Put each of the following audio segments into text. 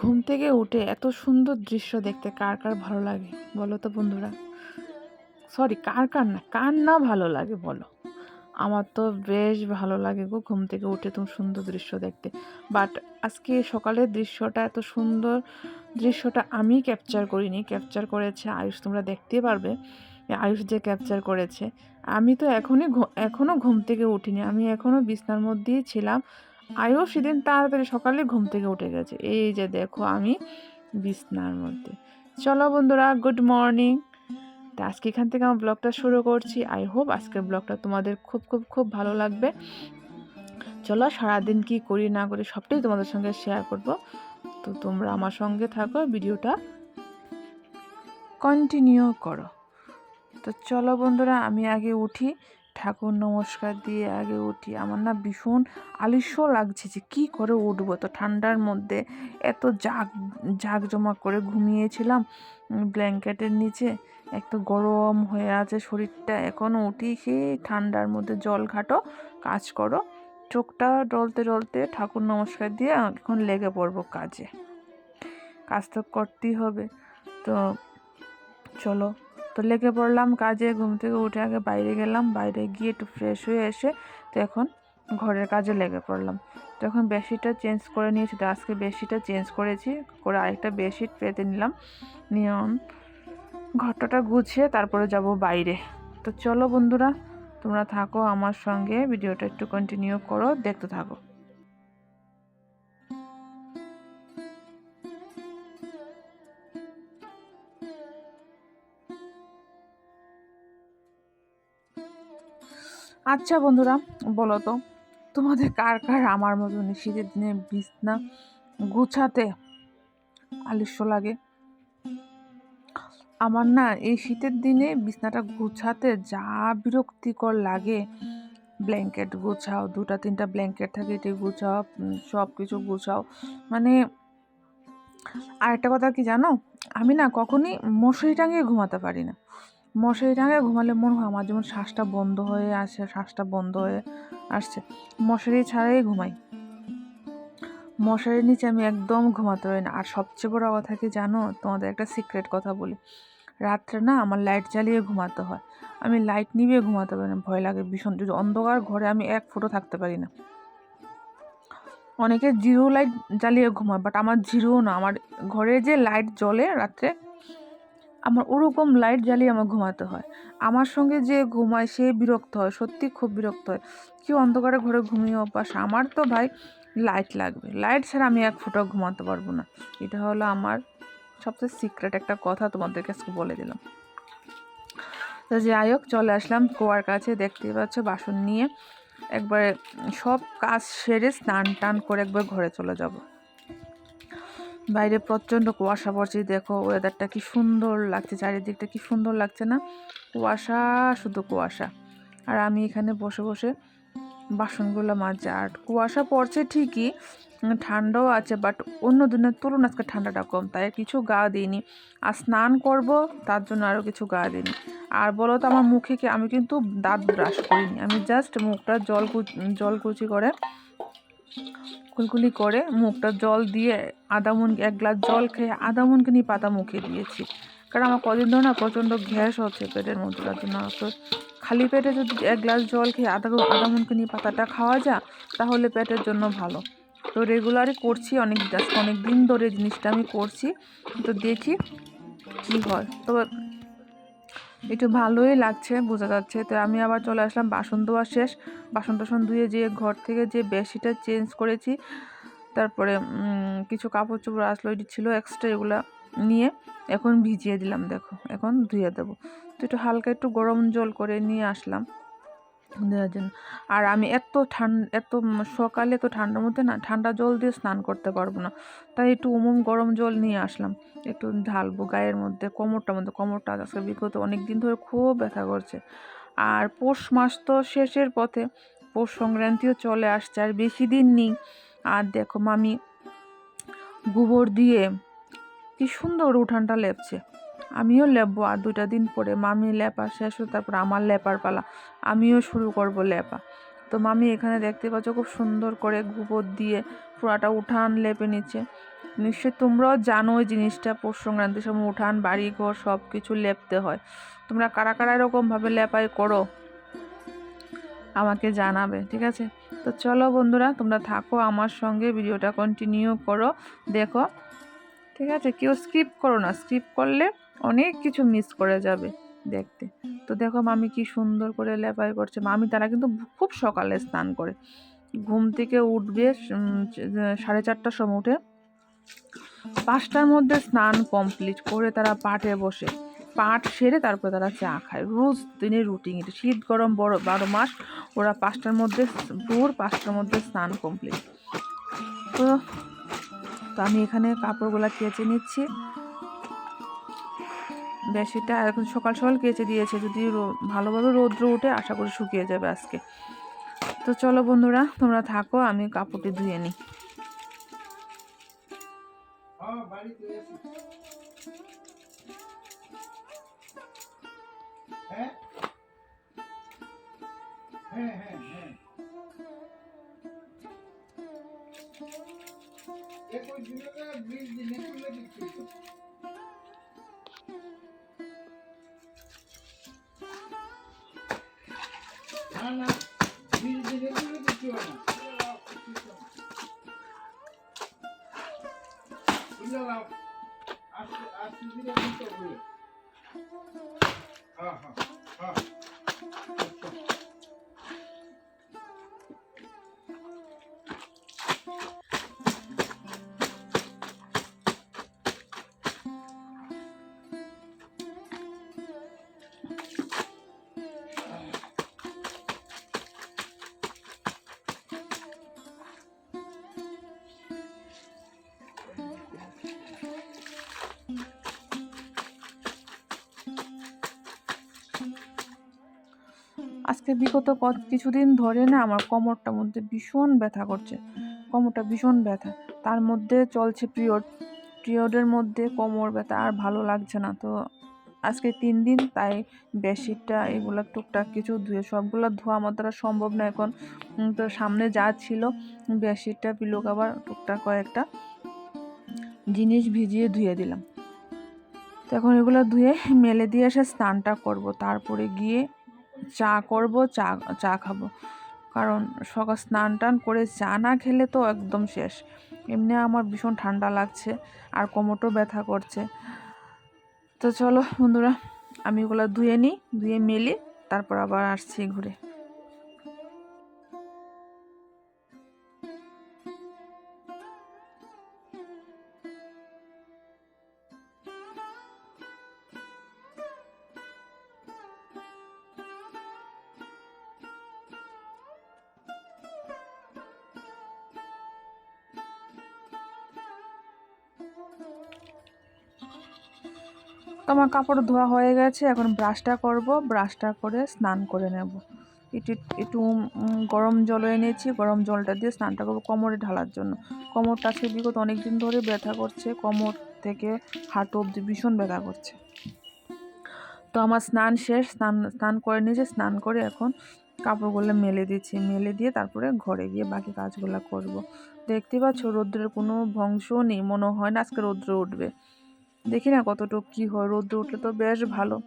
ঘুম থেকে উঠে এত সুন্দর দৃশ্য দেখতে কার কার ভালো লাগে বলো তো বন্ধুরা? সরি কার কার না কার না ভালো লাগে বলো। আমার তো বেশ ভালো লাগে গো ঘুম থেকে উঠে তুমি সুন্দর দৃশ্য দেখতে। বাট আজকে সকালের দৃশ্যটা এত সুন্দর দৃশ্যটা আমি ক্যাপচার করিনি। ক্যাপচার করেছে আয়ুষ, তোমরা দেখতে পারবে। আয়ুষ যে ক্যাপচার করেছে। আমি তো এখনই এখনও ঘুম থেকে উঠিনি। আমি এখনও বিছনার মধ্যেই ছিলাম। আয়ুষ সেদিন তাড়াতাড়ি সকালে ঘুম থেকে উঠে গেছে। এই যে দেখো আমি বিছনার মধ্যে। চলো বন্ধুরা গুড মর্নিং। তো আজকে এখান থেকে আমার ব্লগটা শুরু করছি। আই হোপ আজকের ব্লগটা তোমাদের খুব খুব খুব ভালো লাগবে। চলো সারাদিন কি করি না করি সবটাই তোমাদের সঙ্গে শেয়ার করব। তো তোমরা আমার সঙ্গে থাকো ভিডিওটা কন্টিনিউ করো। তো চলো বন্ধুরা আমি আগে উঠি। ঠাকুর নমস্কার দিয়ে আগে উঠি। আমার না ভীষণ আলিস্য লাগছে যে কী করে উঠবো? তো ঠান্ডার মধ্যে এত জাগ জাঁকজমা করে ঘুমিয়েছিলাম ব্ল্যাঙ্কেটের নিচে। এত গরম হয়ে আছে শরীরটা এখনও উঠি। সেই ঠান্ডার মধ্যে জল ঘাটো কাজ করো। চোখটা ডলতে ডলতে ঠাকুর নমস্কার দিয়ে এখন লেগে পড়ব কাজে। কাজ তো করতেই হবে। তো চলো তো লেগে পড়লাম কাজে, ঘুম থেকে উঠে আগে বাইরে গেলাম, বাইরে গিয়ে একটু ফ্রেশ হয়ে এসে তো এখন ঘরের কাজে লেগে পড়লাম। তো এখন বেডশিটটা চেঞ্জ করে নিয়েছি, তো আজকে বেডশিটটা চেঞ্জ করেছি, করে আরেকটা বেডশিট পেতে নিলাম। নিয়ে ঘরটাটা গুছিয়ে তারপরে যাব বাইরে। তো চলো বন্ধুরা, তোমরা থাকো আমার সঙ্গে, ভিডিওটা একটু কন্টিনিউ করো, দেখতে থাকো। আচ্ছা বন্ধুরা, বলো তো, তোমাদের কার কার আমার মতন শীতের দিনে বিছনা গুছাতে আলস্য লাগে? আমার না এই শীতের দিনে বিছনাটা গুছাতে যা বিরক্তিকর লাগে। ব্ল্যাঙ্কেট গুছাও, দুটা তিনটা ব্ল্যাঙ্কেট থাকে এটি গুছাও সব কিছু গুছাও। মানে আরেকটা কথা কি জানো? আমি না কখনই মশারি টাঙিয়ে ঘুমাতে পারি না। মশারি টাঙিয়ে ঘুমালে মনে হয় আমার যেমন শ্বাসটা বন্ধ হয়ে আসে, শ্বাসটা বন্ধ হয়ে আসছে। মশারি ছাড়াই ঘুমাই। মশারির নিচে আমি একদম ঘুমাতে পারি না। আর সবচেয়ে বড় কথা কি জানো? তোমাদের একটা সিক্রেট কথা বলি। রাত্রে না আমার লাইট জ্বালিয়ে ঘুমাতে হয়। আমি লাইট নিভিয়ে ঘুমাতে পারি না, ভয় লাগে ভীষণ। যদি অন্ধকার ঘরে আমি এক ফুটো থাকতে পারি না। অনেকে জিরো লাইট জ্বালিয়ে ঘুমায় বাট আমার জিরো না। আমার ঘরে যে লাইট জ্বলে রাত্রে আমার ওরকম লাইট জ্বালিয়ে আমার ঘুমাতে হয়। আমার সঙ্গে যে ঘুমায় সে বিরক্ত হয়, সত্যি খুব বিরক্ত হয়। কেউ অন্ধকারে ঘরে ঘুমিয়ে অভ্যাস, আমার তো ভাই লাইট লাগবে। লাইট ছাড়া আমি এক ফুটাও ঘুমাতে পারব না। এটা হলো আমার সবচেয়ে সিক্রেট একটা কথা তোমাদের কাছে বলে দিলাম। তো যাই হোক, চলে আসলাম কুয়ার কাছে। দেখতে পাচ্ছ বাসন নিয়ে একবারে সব কাজ সেরে স্নান টান করে একবার ঘরে চলে যাব। বাইরে প্রচণ্ড কুয়াশা পড়ছে দেখো ওয়েদারটা কি সুন্দর লাগছে, চারিদিকটা কি সুন্দর লাগছে না? কুয়াশা, শুধু কুয়াশা। আর আমি এখানে বসে বসে বাসনগুলো মাজছে, আর কুয়াশা পড়ছে ঠিকই, ঠান্ডাও আছে বাট অন্য দিনের তুলনায় আজকে ঠান্ডাটা কম, তাই কিছু গা দিইনি। আর স্নান করব, তার জন্য আরও কিছু গা দিইনি। আর বলো তো, আমার মুখে কি, আমি কিন্তু দাঁত ব্রাশ করিনি, আমি জাস্ট মুখটা জল জল কুচি করে কুলকুলি করে মুখটা জল দিয়ে আদা মুন এক গ্লাস জল খেয়ে আদা মুনকিনি পাতা মুখে দিয়েছি। কারণ আমার কদিন ধরে না প্রচণ্ড গ্যাস হচ্ছে পেটের মধ্যে, তার জন্য তো খালি পেটে যদি এক গ্লাস জল খেয়ে আদা আদা মুনকিনি পাতাটা খাওয়া যায়, তাহলে পেটের জন্য ভালো। তো রেগুলারই করছি অনেক অনেক দিন ধরে জিনিসটা আমি করছি, তো দেখি কি হয়। তবে একটু ভালোই লাগছে, বোঝা যাচ্ছে। তো আমি আবার চলে আসলাম, বাসন ধোয়া শেষ। বাসন টাসন ধুয়ে যে ঘর থেকে যে বেশিটা চেঞ্জ করেছি, তারপরে কিছু কাপড় চোপড় আসলো ওইটি ছিল এক্সট্রা এগুলো নিয়ে। এখন ভিজিয়ে দিলাম, দেখো। এখন ধুয়ে দেবো। তো একটু হালকা একটু গরম জল করে নিয়ে আসলাম। দেওয়ার জন্য। আর আমি এত ঠান্ডা এত সকালে তো ঠান্ডার মধ্যে না ঠান্ডা জল দিয়ে স্নান করতে পারব না। তাই একটু উমুম গরম জল নিয়ে আসলাম। একটু ঢালবো গায়ের মধ্যে কোমরটার মধ্যে কোমরটা আজকে বিগত অনেক দিন ধরে খুব ব্যথা করছে। আর পৌষ মাস তো শেষের পথে, পৌষ সংক্রান্তিও চলে আসছে আর বেশি দিন নেই। আর দেখো মামি গোবর দিয়ে কি সুন্দর উঠানটা লেপছে। আমিও লেপবো আর দুটা দিন পরে মামি লেপা শেষ হয়ে তারপর আমার লেপার পালা। আমিও শুরু করব লেপা। তো মামি এখানে দেখতে পাচ্ছ খুব সুন্দর করে গোবর দিয়ে পুরাটা উঠান লেপে নিচ্ছে। নিশ্চয়ই তোমরাও জানো ওই জিনিসটা, পৌষ সংক্রান্তির সময় উঠান বাড়ি ঘর সব কিছু লেপতে হয়। তোমরা কারা কারা এরকমভাবে লেপাই করো আমাকে জানাবে, ঠিক আছে? তো চলো বন্ধুরা, তোমরা থাকো আমার সঙ্গে, ভিডিওটা কন্টিনিউ করো, দেখো, ঠিক আছে? কেউ স্কিপ করো না স্কিপ করলে অনেক কিছু মিস করে যাবে দেখতে। তো দেখো মামি কি সুন্দর করে লেপাই করছে। মামি তারা কিন্তু খুব সকালে স্নান করে। ঘুম থেকে উঠবে সাড়ে চারটার সময় উঠে পাঁচটার মধ্যে স্নান কমপ্লিট করে তারা পাটে বসে। পাট সেরে তারপরে তারা চা খায়। রোজ দিনের রুটিন এটা। শীত, গরম, বড়, বারো মাস, ওরা পাঁচটার মধ্যে ভোর পাঁচটার মধ্যে স্নান কমপ্লিট তো তো আমি এখানে কাপড়গুলো কেচে নিচ্ছি। বেশিটা এখন সকাল সকাল কেচে দিয়েছে, যদি ভালোভাবে রৌদ্র উঠে আশা করি শুকিয়ে যাবে আজকে। তো চলো বন্ধুরা, তোমরা থাকো, আমি কাপড়টি ধুয়ে নিই। না না বিশ দিনে কিছু না আজকে বিগত কিছুদিন ধরে না আমার কোমরটার মধ্যে ভীষণ ব্যথা করছে। কোমরটা ভীষণ ব্যথা। তার মধ্যে চলছে পিরিয়ড। পিরিয়ডের মধ্যে কোমর ব্যথা আর ভালো লাগছে না। তো আজকে তিন দিন তাই বেডশিটটা, এগুলো টুকটাক কিছু ধুয়ে, সবগুলো ধোয়া আমার দ্বারা সম্ভব না এখন। তো সামনে যা ছিল, বেডশিটটা পিলো কাভার টুকটাক কয়েকটা জিনিস ভিজিয়ে ধুয়ে দিলাম। তো এখন এগুলো ধুয়ে মেলে দিয়ে এসে স্নানটা করব। তারপরে গিয়ে চা করব, চা চা খাব। কারণ সকাল স্নান টান করে চা না খেলে তো একদম শেষ। এমনি আমার ভীষণ ঠান্ডা লাগছে আর কোমরটাও ব্যথা করছে। তো চলো বন্ধুরা, আমি ওগুলো ধুয়ে নিই, ধুয়ে মেলি, তারপর আবার আসছি ঘুরে। তো আমার কাপড় ধোয়া হয়ে গেছে, এখন ব্রাশটা করব, ব্রাশটা করে স্নান করে নেব। একটু একটু গরম জল এনেছি, গরম জলটা দিয়ে স্নানটা করব কোমরে ঢালার জন্য। কোমরটা আজকে বিগত অনেক দিন ধরে ব্যথা করছে, কোমর থেকে হাঁটু অব্দি ভীষণ ব্যথা করছে। তো আমার স্নান শেষ, স্নান স্নান করে নিয়েছে, স্নান করে এখন কাপড়গুলো মেলে দিচ্ছি, মেলে দিয়ে তারপরে ঘরে গিয়ে বাকি কাজগুলো করব। দেখতে পাচ্ছ রৌদ্রের কোনো ভংশও নেই, মনে হয় না আজকে রৌদ্র উঠবে। দেখি না কতটুকু কী হয়। রৌদ্র উঠলে তো বেশ ভালো।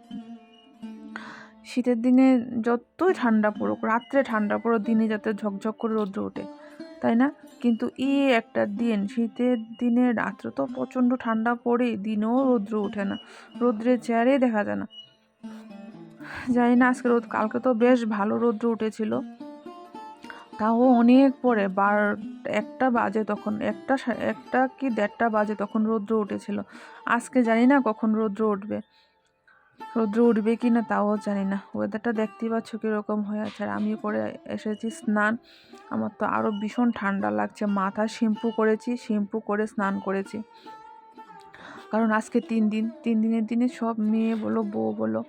শীতের দিনে যতই ঠান্ডা পড়ুক, রাত্রে ঠান্ডা পড়ো দিনে যাতে ঝকঝক করে রৌদ্র ওঠে, তাই না? কিন্তু এই একটা দিন, শীতের দিনে রাত্রে তো প্রচণ্ড ঠান্ডা পড়ে, দিনেও রৌদ্র ওঠে না। রৌদ্রের চেয়ারেই দেখা যায় না। জানি না, আজকে রোদ, কালকে তো বেশ ভালো রৌদ্র উঠেছিল। তাও অনেক পরে, বার, একটা বাজে তখন, একটা একটা কি দেড়টা বাজে তখন রৌদ্র উঠেছিল। আজকে জানি না কখন রৌদ্র উঠবে। রৌদ্র উঠবে কি না তাও জানি না। ওয়েদারটা দেখতেই পাচ্ছ কীরকম হয়ে আছে। আর আমি করে এসেছি স্নান। আমার তো আরও ভীষণ ঠান্ডা লাগছে। মাথা শ্যাম্পু করেছি, শ্যাম্পু করে স্নান করেছি। কারণ আজকে তিন দিন তিন দিনের দিনে সব মেয়ে বলো বউ বলো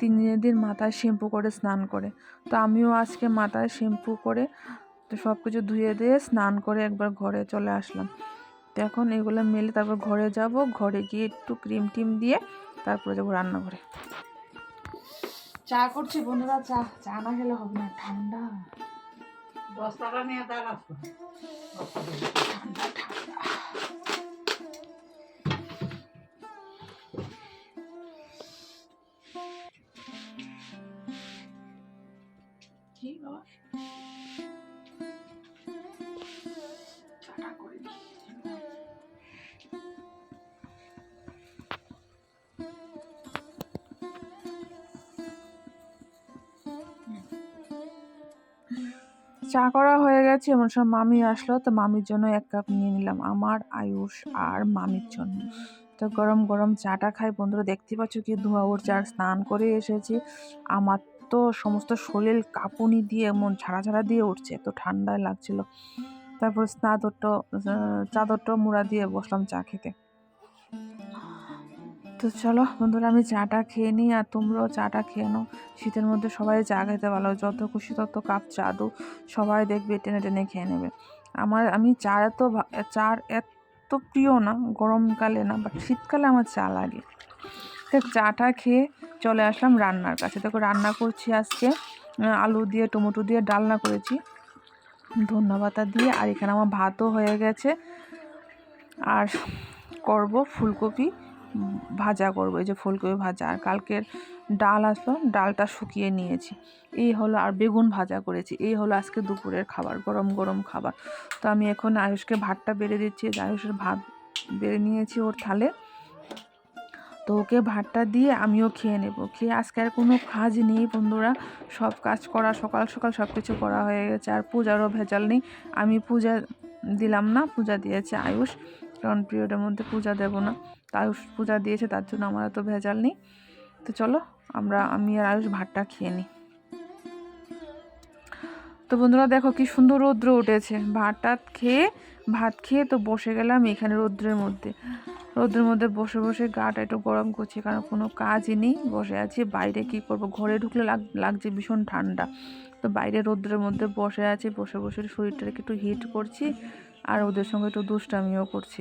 তিন দিনের দিন মাথায় শ্যাম্পু করে স্নান করে। তো আমিও আজকে মাথায় শ্যাম্পু করে তো সব কিছু ধুয়ে দিয়ে স্নান করে একবার ঘরে চলে আসলাম। তো এখন এগুলো মেলে তারপর ঘরে যাব ঘরে গিয়ে একটু ক্রিম টিম দিয়ে তারপরে যাব রান্নাঘরে। চা করছি বন্ধুরা চা চা না খেলে হবে না ঠান্ডা। বস্তাটা নিয়ে দাঁড়াস কি চা করা হয়ে গেছে, এমন সময় মামি আসলো, তো মামির জন্য এক কাপ নিয়ে নিলাম আমার, আয়ুষ আর মামির জন্য। তো গরম গরম চাটা খাই। বন্ধুরা, দেখতে পাচ্ছ কি ধোয়া ওর আর স্নান করে এসেছি। আমার তো সমস্ত শরীর কাঁপুনি দিয়ে এমন ঝাড়া ঝাড়া দিয়ে উঠছে তো ঠান্ডায় লাগছিল। তারপর স্নাদরটা চাদরটা মুড়া দিয়ে বসলাম চা খেতে। তো চলো বন্ধুরা, আমি চাটা খেয়ে নিই আর তোমরাও চাটা খেয়ে নাও। শীতের মধ্যে সবাই চা খেতে ভালো যত খুশি তত কাপ চা সবাই দেখবে, টেনে টেনে খেয়ে নেবে। আমার, আমি চা এত চার এত প্রিয় না, গরমকালে না বাট শীতকালে আমার চা লাগে। চাটা খেয়ে চলে আসলাম রান্নার কাছে। দেখো রান্না করছি আজকে আলু দিয়ে, টমেটো দিয়ে ডালনা করেছি ধন্যবাদ দিয়ে। আর এখানে আমার ভাতও হয়ে গেছে। আর করব ফুলকপি, ভাজা করব, এই যে ফুলকপি ভাজা। আর কালকের ডাল আসলো, ডালটা শুকিয়ে নিয়েছি। এই হলো আর বেগুন ভাজা করেছি। এই হলো আজকে দুপুরের খাবার, গরম গরম খাবার। তো আমি এখন আয়ুষকে ভাতটা বেড়ে দিচ্ছি। আয়ুষের ভাত বেড়ে নিয়েছি ওর থালে। তো ওকে ভাতটা দিয়ে আমিও খেয়ে নেব। খেয়ে আজকে আর কোনো কাজ নেই বন্ধুরা। সব কাজ করা, সকাল সকাল সব কিছু করা হয়ে গেছে। আর পূজারও ভেজাল নেই। আমি পূজা দিলাম না, পূজা দিয়েছে আয়ুষ। কারণ পিরিয়ডের মধ্যে পূজা দেব না। তো আয়ুষ পূজা দিয়েছে, তার জন্য আমার তো ভেজাল নেই। তো চলো, আমরা, আমি আর আয়ুষ ভাতটা খেয়ে নিই। তো বন্ধুরা, দেখো কি সুন্দর রৌদ্র উঠেছে। ভাত টাত খেয়ে, ভাত খেয়ে তো বসে গেলাম এখানে রৌদ্রের মধ্যে। রৌদ্রের মধ্যে বসে বসে গাটা একটু গরম করছে, কারণ কোনো কাজই নেই, বসে আছি। বাইরে কি করব? ঘরে ঢুকলে লাগ, লাগছে ভীষণ ঠান্ডা। তো বাইরে রৌদ্রের মধ্যে বসে আছি, বসে বসে শরীরটাকে একটু হিট করছি আর ওদের সঙ্গে একটু দুষ্টামিও করছি।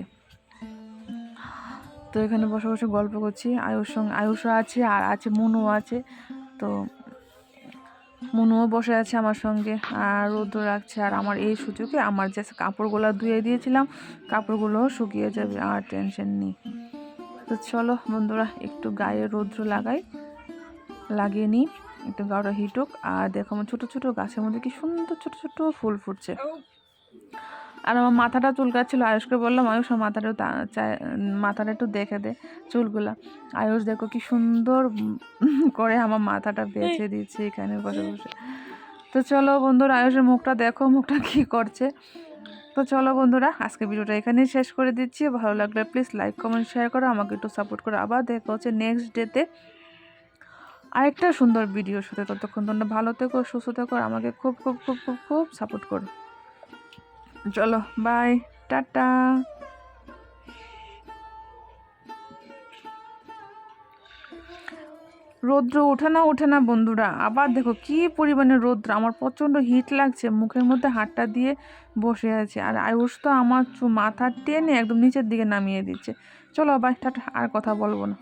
তো এখানে বসে বসে গল্প করছি। আয়ুষ সঙ্গে, আয়ুষও আছে আর আছে মনু আছে। তো মনুও বসে আছে আমার সঙ্গে, আর রৌদ্র রাখছে, আর আমার এই সুযোগে আমার যে কাপড়গুলো ধুয়ে দিয়েছিলাম, কাপড়গুলোও শুকিয়ে যাবে, আর টেনশন নেই। তো চলো বন্ধুরা, একটু গায়ে রৌদ্র লাগাই, লাগিয়ে নিই, একটু গাটা হিটুক, আর দেখো আমার ছোটো ছোটো গাছের মধ্যে কি সুন্দর ছোটো ছোটো ফুল ফুটছে। আর আমার মাথাটা চুলকাচ্ছিল, আয়ুষকে বললাম, আয়ুষ মাথাটা মাথাটা একটু দেখে দে চুলগুলা। আয়ুষ, দেখো কি সুন্দর করে আমার মাথাটা বেছে দিচ্ছে এখানে বসে বসে। তো চলো বন্ধুরা, আয়ুষের মুখটা দেখো, মুখটা কি করছে। তো চলো বন্ধুরা আজকে ভিডিওটা এখানেই শেষ করে দিচ্ছি। ভালো লাগলে প্লিজ লাইক কমেন্ট শেয়ার করো, আমাকে একটু সাপোর্ট করো। আবার দেখা হচ্ছে নেক্সট ডেতে আরেকটা সুন্দর ভিডিওর সাথে। ততক্ষণ তোমরা ভালো থেকো, সুস্থ থেকো আমাকে খুব খুব খুব খুব খুব সাপোর্ট করো। চলো বাই টাটা। রৌদ্র ওঠে না ওঠে না বন্ধুরা। আবার দেখো কি পরিমাণে রৌদ্র, আমার প্রচণ্ড হিট লাগছে, মুখের মধ্যে হাতটা দিয়ে বসে আছে। আর আয়ুষ তো আমার চু- মাথা টেনে একদম নিচের দিকে নামিয়ে দিচ্ছে। চলো বাই টাটা, আর কথা বলব না।